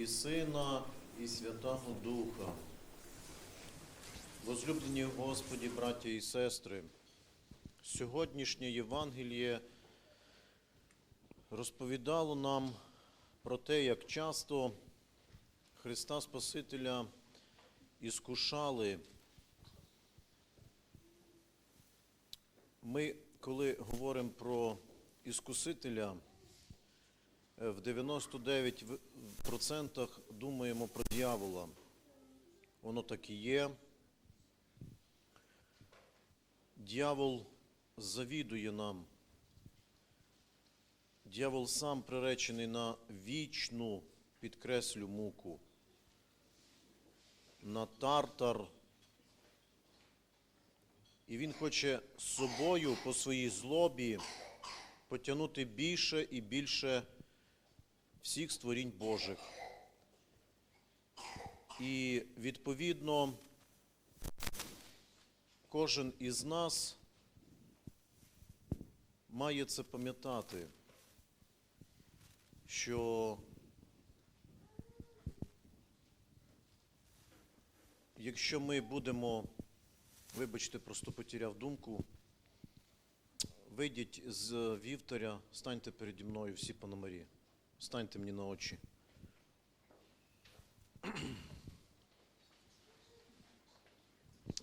і Сина, і Святого Духа. Возлюблені Господі, браття і сестри, сьогоднішнє Євангеліє розповідало нам про те, як часто Христа Спасителя іскушали. Ми, коли говоримо про іскусителя, в 99% думаємо про дьявола. Воно так і є. Дьявол завідує нам. Дьявол сам приречений на вічну, підкреслю, муку, на тартар. І він хоче з собою по своїй злобі потягнути більше і більше всіх створінь Божих. І відповідно кожен із нас має це пам'ятати, що якщо ми будемо, вибачте, просто потеряв думку, вийдіть з вівтаря, станьте переді мною всі пономарі, станьте мені на очі.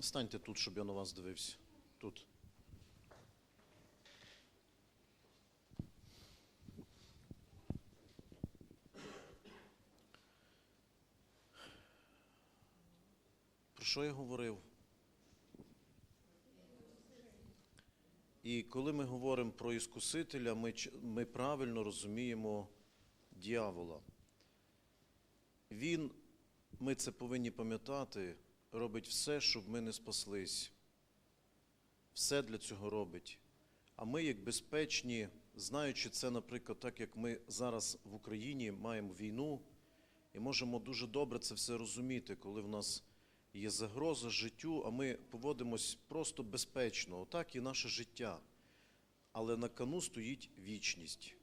Станьте тут, щоб я на вас дивився. Тут. Про що я говорив? І коли ми говоримо про іскусителя, ми, ми правильно розуміємо дьявола. Він, ми це повинні пам'ятати, робить все, щоб ми не спаслись. Все для цього робить. А ми, як безпечні, знаючи це, наприклад, так як ми зараз в Україні маємо війну, і можемо дуже добре це все розуміти, коли в нас є загроза життю, а ми поводимось просто безпечно. Отак і наше життя. Але на кону стоїть вічність.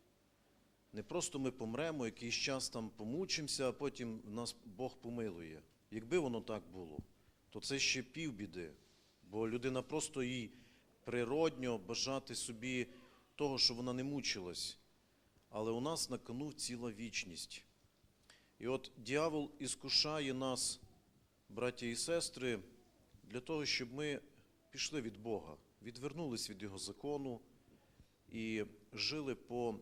Не просто ми помремо, якийсь час там помучимося, а потім нас Бог помилує. Якби воно так було, то це ще півбіди. Бо людина просто їй природньо бажати собі того, що вона не мучилась. Але у нас на кону ціла вічність. І от дьявол іскушає нас, браття і сестри, для того, щоб ми пішли від Бога, відвернулись від Його закону і жили по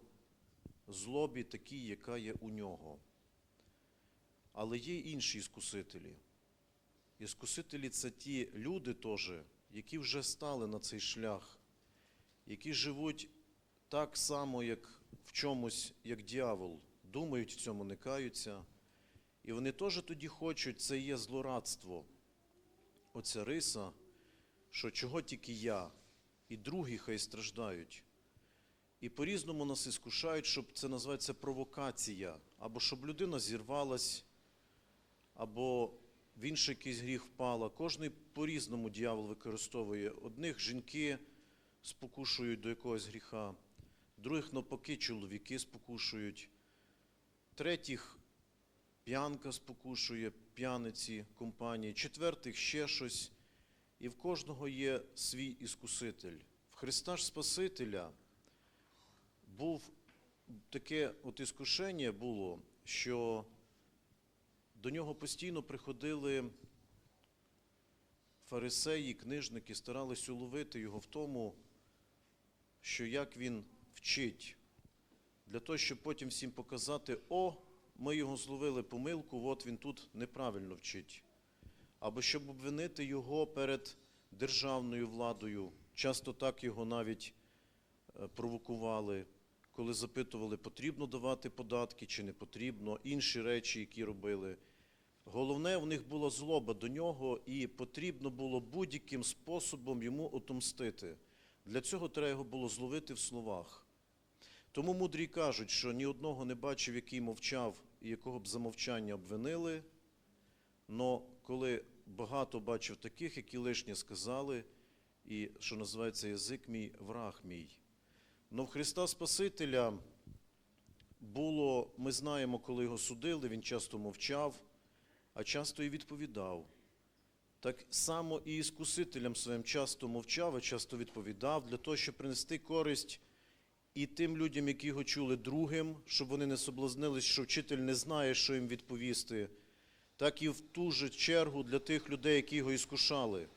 злобі такій, яка є у нього. Але є інші іскусителі. Іскусителі це ті люди теж, які вже стали на цей шлях, які живуть так само, як в чомусь, як дьявол, думають в цьому, не каються. І вони теж тоді хочуть, це є злорадство. Оця риса, що чого тільки я, і другі хай страждають. І по-різному нас іскушають, щоб це називається провокація, або щоб людина зірвалась, або в інший якийсь гріх впала. Кожний по-різному дьявол використовує. Одних жінки спокушують до якогось гріха, других навпаки чоловіки спокушують, третіх п'янка спокушує, п'яниці компанії, четвертих ще щось. І в кожного є свій іскуситель. В Христа ж Спасителя був таке от іскушення було, що до нього постійно приходили фарисеї, книжники, старались уловити його в тому, що як він вчить, для того, щоб потім всім показати, о, ми його зловили помилку, от він тут неправильно вчить. Або щоб обвинити його перед державною владою. Часто так його навіть е, провокували, коли запитували, потрібно давати податки чи не потрібно, інші речі, які робили. Головне, в них була злоба до нього, і потрібно було будь-яким способом йому отомстити. Для цього треба його було зловити в словах. Тому мудрі кажуть, що ні одного не бачив, який мовчав і якого б за мовчання обвинили. Но коли багато бачив таких, які лишнє сказали, і що називається язик мій, враг мій. Но в Христа Спасителя було, ми знаємо, коли його судили, він часто мовчав, а часто і відповідав. Так само і іскусителям своїм часто мовчав, а часто відповідав для того, щоб принести користь і тим людям, які його чули другим, щоб вони не соблазнились, що вчитель не знає, що їм відповісти, так і в ту же чергу для тих людей, які його іскушали.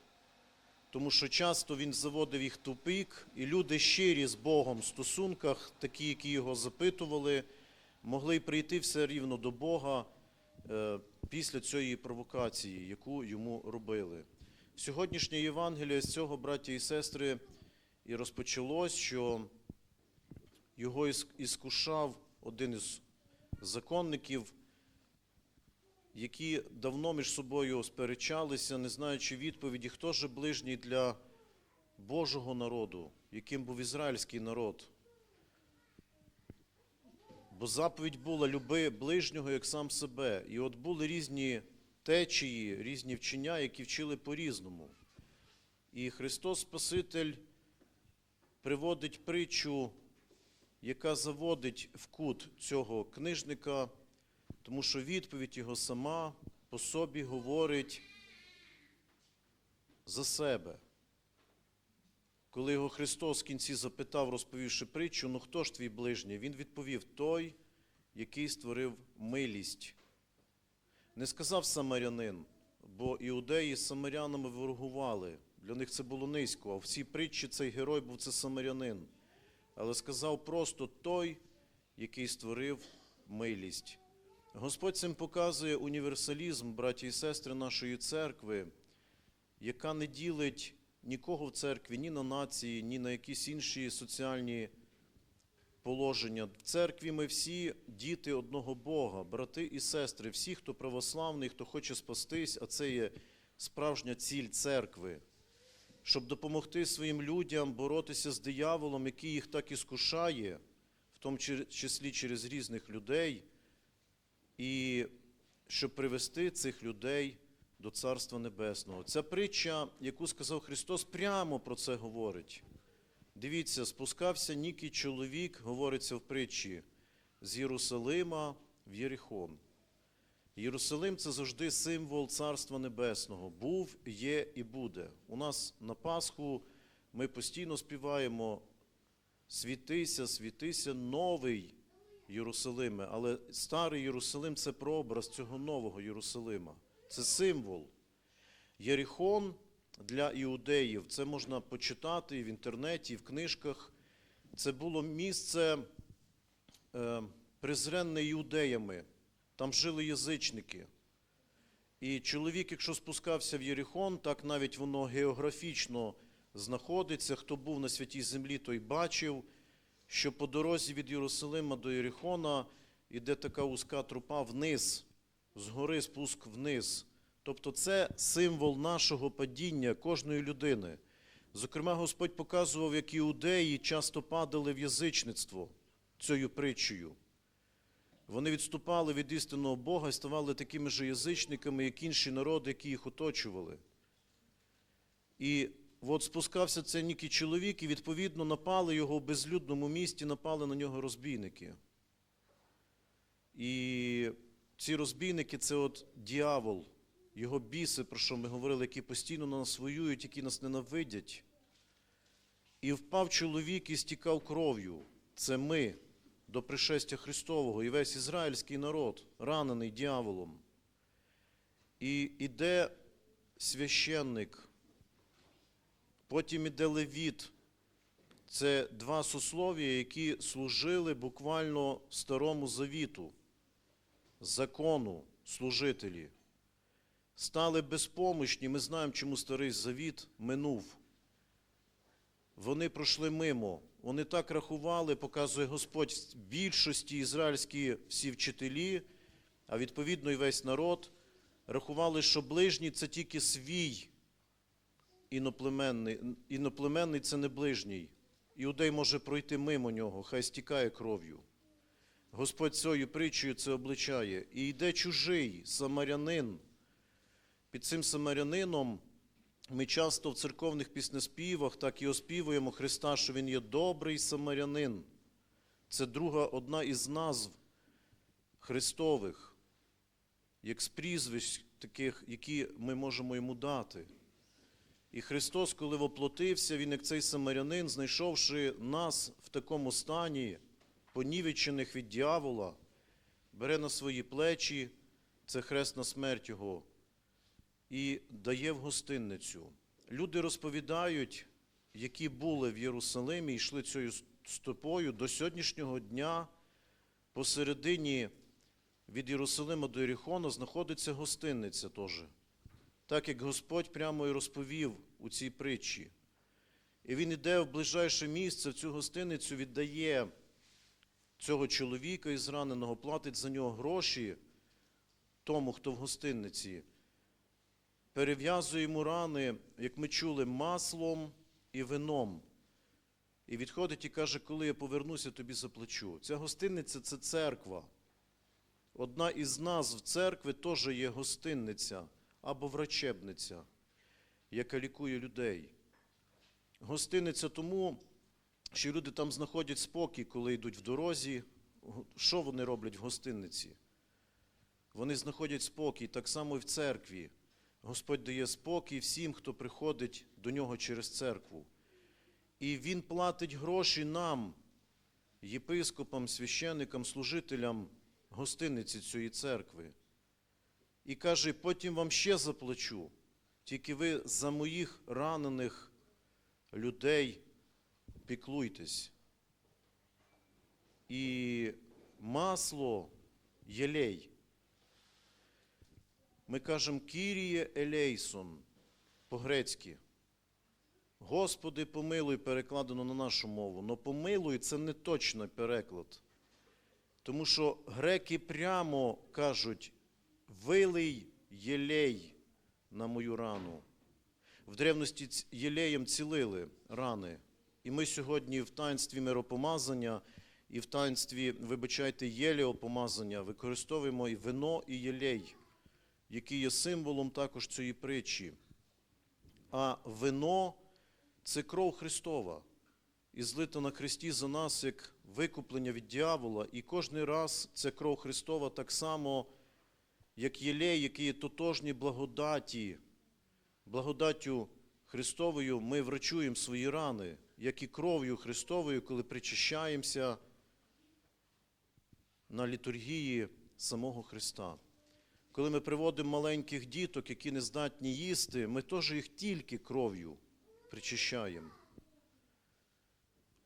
Тому що часто він заводив їх тупик, і люди щирі з Богом в стосунках, такі, які його запитували, могли прийти все рівно до Бога е, після цієї провокації, яку йому робили. Сьогоднішнє Євангеліє з цього, браті і сестри, і розпочалось, що його іскушав один із законників, які давно між собою сперечалися, не знаючи відповіді, хто же ближній для Божого народу, яким був ізраїльський народ. Бо заповідь була люби ближнього як сам себе. І от були різні течії, різні вчення, які вчили по-різному. І Христос Спаситель приводить притчу, яка заводить в кут цього книжника, тому що відповідь його сама по собі говорить за себе. Коли його Христос в кінці запитав, розповівши притчу, ну хто ж твій ближній? Він відповів той, який створив милість. Не сказав самарянин, бо іудеї з самарянами ворогували. Для них це було низько, а в цій притчі цей герой був це самарянин. Але сказав просто той, який створив милість. Господь цим показує універсалізм, браті і сестри нашої церкви, яка не ділить нікого в церкві, ні на нації, ні на якісь інші соціальні положення. В церкві ми всі діти одного Бога, брати і сестри, всі, хто православний, хто хоче спастись, а це є справжня ціль церкви, щоб допомогти своїм людям боротися з дияволом, який їх так і скушає, в тому числі через різних людей, і щоб привести цих людей до Царства Небесного. Ця притча, яку сказав Христос, прямо про це говорить. Дивіться, спускався нікий чоловік, говориться в притчі, з Єрусалима в Єріхон. Єрусалим це завжди символ Царства Небесного. Був, є і буде. У нас на Пасху ми постійно співаємо світися, світися, новий Єрусалиме. Але старий Єрусалим це прообраз цього нового Єрусалима. Це символ. Єріхон для іудеїв, це можна почитати і в інтернеті, і в книжках. Це було місце е, презренне іудеями. Там жили язичники. І чоловік, якщо спускався в Єріхон, так навіть воно географічно знаходиться. Хто був на святій землі, той бачив, що по дорозі від Єрусалима до Єріхона йде така узка трупа вниз, згори спуск вниз. Тобто це символ нашого падіння кожної людини. Зокрема, Господь показував, як іудеї часто падали в язичництво цією притчею. Вони відступали від істинного Бога і ставали такими ж язичниками, як інші народи, які їх оточували. І от спускався цей нікий чоловік, і відповідно напали його в безлюдному місті, напали на нього розбійники. І ці розбійники це от діявол, його біси, про що ми говорили, які постійно на нас воюють, які нас ненавидять. І впав чоловік і стікав кров'ю. Це ми до пришестя Христового і весь ізраїльський народ, ранений дьяволом. І іде священник, потім іде левіт. Це два сослов'я, які служили буквально старому завіту, закону служителі. Стали безпомощні. Ми знаємо, чому старий завіт минув. Вони пройшли мимо. Вони так рахували, показує Господь, більшості ізраїльські всі вчителі, а відповідно і весь народ, рахували, що ближній це тільки свій іноплеменний. Іноплеменний це не ближній. Іудей може пройти мимо нього, хай стікає кров'ю. Господь цією притчею це обличає. І йде чужий самарянин. Під цим самарянином ми часто в церковних піснеспівах так і оспівуємо Христа, що Він є добрий самарянин. Це друга одна із назв Христових, як з прізвищ таких, які ми можемо йому дати. І Христос, коли воплотився, Він, як цей самарянин, знайшовши нас в такому стані, понівечених від дьявола, бере на свої плечі, це хресна смерть Його, і дає в гостинницю. Люди розповідають, які були в Єрусалимі і йшли цією стопою до сьогоднішнього дня посередині від Єрусалима до Єрихона знаходиться гостинниця теж. Так як Господь прямо і розповів у цій притчі. І він іде в ближайше місце, в цю гостиницю віддає цього чоловіка із раненого, платить за нього гроші тому, хто в гостинниці, перев'язує йому рани, як ми чули, маслом і вином. І відходить і каже, коли я повернуся, тобі заплачу. Ця гостинниця це церква. Одна із назв церкви теж є гостинниця або врачебниця, яка лікує людей. Гостиниця тому, що люди там знаходять спокій, коли йдуть в дорозі. Що вони роблять в гостинниці? Вони знаходять спокій, так само і в церкві. Господь дає спокій всім, хто приходить до нього через церкву. І Він платить гроші нам, єпископам, священникам, служителям гостиниці цієї церкви. І каже, потім вам ще заплачу, тільки ви за моїх ранених людей піклуйтесь. І масло єлей. Ми кажемо Кіріє Елейсон по-грецьки. Господи, помилуй перекладено на нашу мову. Но помилуй це не точний переклад. Тому що греки прямо кажуть, вилий єлей на мою рану. В древності єлеєм цілили рани. І ми сьогодні в таїнстві миропомазання і в таїнстві, вибачайте, єлеопомазання використовуємо і вино, і єлей, який є символом також цієї притчі. А вино це кров Христова, і злита на Христі за нас як викуплення від дьявола. І кожен раз ця кров Христова так само, як єлей, який є тотожні благодаті, благодаттю Христовою ми врачуємо свої рани, як і кров'ю Христовою, коли причащаємося на літургії самого Христа. Коли ми приводимо маленьких діток, які не здатні їсти, ми теж їх тільки кров'ю причащаємо,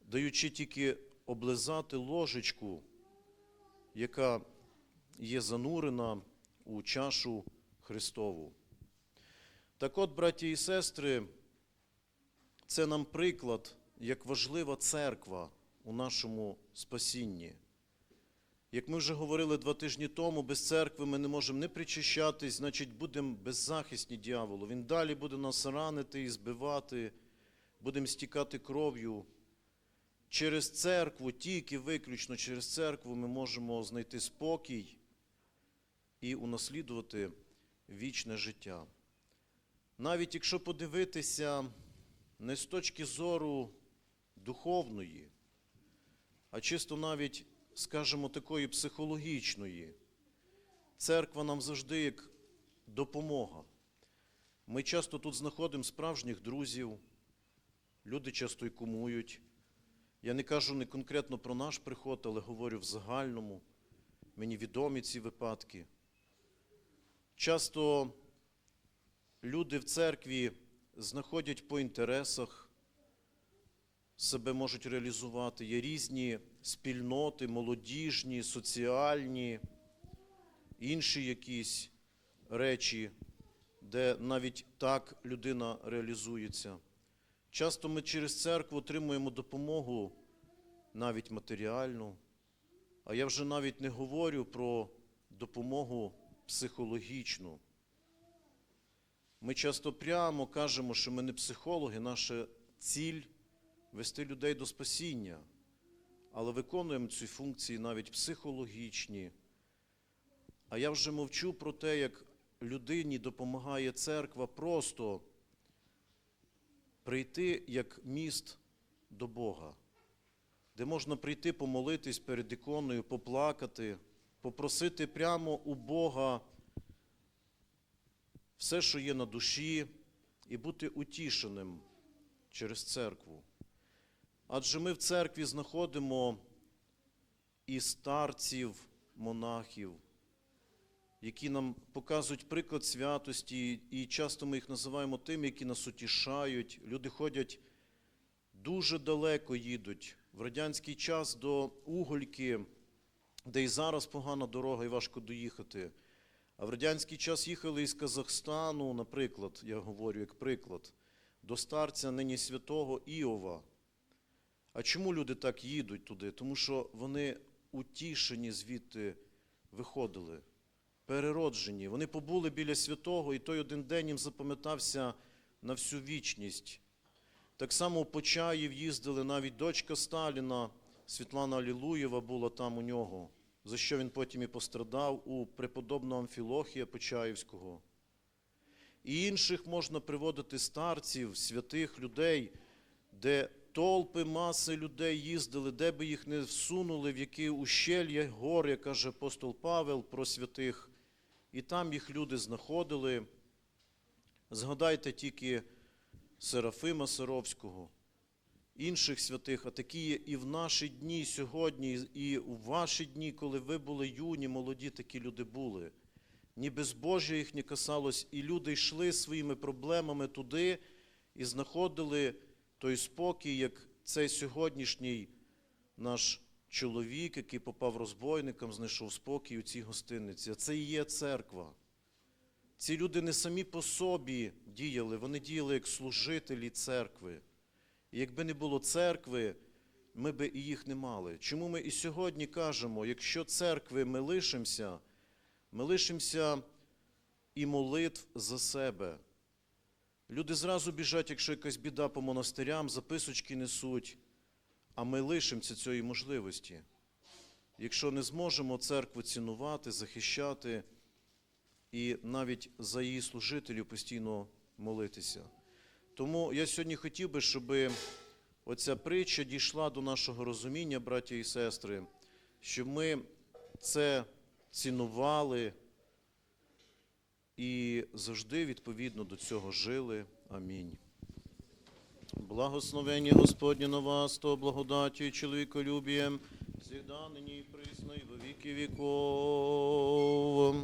даючи тільки облизати ложечку, яка є занурена у чашу Христову. Так от, браті і сестри, це нам приклад, як важлива церква у нашому спасінні. Як ми вже говорили два тижні тому, без церкви ми не можемо не причащатись, значить, будемо беззахисні дьяволу. Він далі буде нас ранити і збивати, будемо стікати кров'ю. Через церкву, тільки виключно через церкву ми можемо знайти спокій і унаслідувати вічне життя. Навіть якщо подивитися не з точки зору духовної, а чисто навіть, скажімо, такої психологічної, церква нам завжди як допомога. Ми часто тут знаходимо справжніх друзів, люди часто й кумують. Я не кажу не конкретно про наш приход, але говорю в загальному. Мені відомі ці випадки. Часто люди в церкві знаходять по інтересах, себе можуть реалізувати. Є різні спільноти, молодіжні, соціальні, інші якісь речі, де навіть так людина реалізується. Часто ми через церкву отримуємо допомогу навіть матеріальну, а я вже навіть не говорю про допомогу психологічну. Ми часто прямо кажемо, що ми не психологи, наша ціль вести людей до спасіння, але виконуємо ці функції навіть психологічні. А я вже мовчу про те, як людині допомагає церква просто прийти як міст до Бога, де можна прийти помолитись перед іконою, поплакати, попросити прямо у Бога все, що є на душі, і бути утішеним через церкву. Адже ми в церкві знаходимо і старців, монахів, які нам показують приклад святості, і часто ми їх називаємо тими, які нас утішають. Люди ходять дуже далеко їдуть. В радянський час до Угольки, де і зараз погана дорога і важко доїхати. А в радянський час їхали із Казахстану, наприклад, я говорю як приклад, до старця нині святого Іова. А чому люди так їдуть туди? Тому що вони утішені звідти виходили, перероджені. Вони побули біля святого, і той один день їм запам'ятався на всю вічність. Так само в Почаїв їздили навіть дочка Сталіна, Світлана Алілуєва була там у нього, за що він потім і пострадав у преподобного Амфілохія Почаївського. І інших можна приводити старців, святих людей, де толпи, маси людей їздили, де би їх не всунули, в які ущелья гор, як каже апостол Павел про святих, і там їх люди знаходили. Згадайте тільки Серафима Саровського, інших святих, а такі є і в наші дні сьогодні, і у ваші дні, коли ви були юні, молоді, такі люди були. Ні безбожжя їх не касалось, і люди йшли своїми проблемами туди і знаходили той спокій, як цей сьогоднішній наш чоловік, який попав розбойникам, знайшов спокій у цій гостиниці. А це і є церква. Ці люди не самі по собі діяли, вони діяли як служителі церкви. Якби не було церкви, ми би і їх не мали. Чому ми і сьогодні кажемо, якщо церкви ми лишимося, ми лишимося і молитв за себе. Люди зразу біжать, якщо якась біда по монастирям, записочки несуть, а ми лишимося цієї можливості. Якщо не зможемо церкву цінувати, захищати і навіть за її служителів постійно молитися. Тому я сьогодні хотів би, щоб оця притча дійшла до нашого розуміння, браті і сестри, щоб ми це цінували і завжди відповідно до цього жили. Амінь. Благословення Господнє на вас, то благодаттю і чоловіколюбієм, всегда нині і присно, і во віки віков.